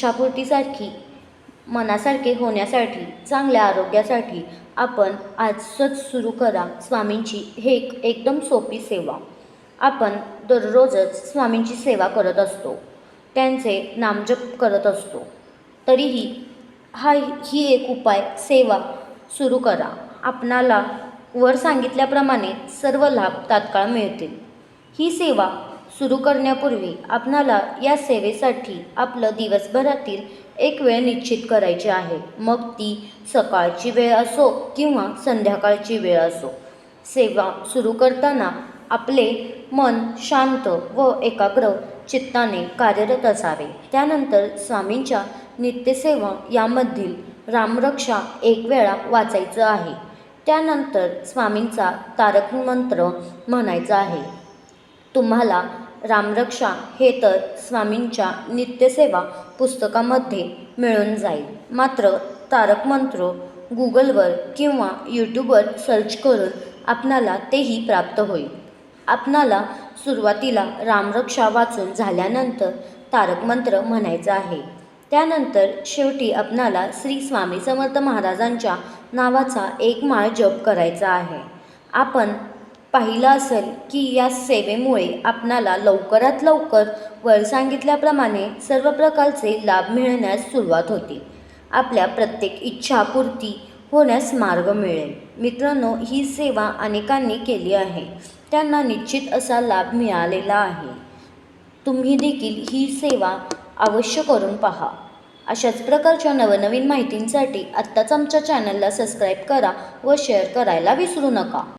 इच्छापूर्तीसाठी मनासारखे होण्यासाठी चांगल्या आरोग्यासाठी आपण आजच सुरू करा स्वामींची हे एक एकदम सोपी सेवा. आपण दररोजच स्वामींची सेवा करत असतो. त्यांचे नामजप करत असतो. तरीही हा ही एक उपाय सेवा सुरू करा. आपणाला वर सांगितल्याप्रमाणे सर्व लाभ तात्काळ मिळतील. ही सेवा सुरू करण्यापूर्वी आपणाला या सेवेसाठी आपलं दिवसभरातील एक वेळ निश्चित करायची आहे. मग ती सकाळची वेळ असो किंवा संध्याकाळची वेळ असो. सेवा सुरू करताना आपले मन शांत व एकाग्र चित्ताने कार्यरत असावे. त्यानंतर स्वामींच्या नित्यसेवा यामधील रामरक्षा एक वेळा वाचायचं आहे. त्यानंतर स्वामींचा तारक मंत्र म्हणायचा आहे. तुम्हाला रामरक्षा हे तर स्वामींच्या नित्यसेवा पुस्तकामध्ये मिळून जाईल. मात्र तारक मंत्र गुगलवर किंवा यूट्यूबवर सर्च करून आपणाला तेही प्राप्त होईल. आपणाला सुरुवातीला रामरक्षा वाचून झाल्यानंतर तारक मंत्र म्हणायचं आहे. त्यानंतर शेवटी आपणाला श्री स्वामी समर्थ महाराजांच्या नावाचा एक माळ जप करायचा आहे. आपण पाहिलं असेल की या सेवेमुळे आपणाला लवकरात लवकर वर सांगितल्याप्रमाणे सर्व प्रकारचे लाभ मिळण्यास सुरुवात होते. आपल्या प्रत्येक इच्छापूर्ती होण्यास मार्ग मिळेल. मित्रांनो ही सेवा अनेकांनी केली आहे. त्यांना निश्चित असा लाभ मिळालेला आहे. तुम्ही देखील ही सेवा अवश्य करून पहा. अशाच प्रकारच्या नवनवीन माहितींसाठी आत्ताच आमच्या चॅनलला सबस्क्राईब करा व शेअर करायला विसरू नका.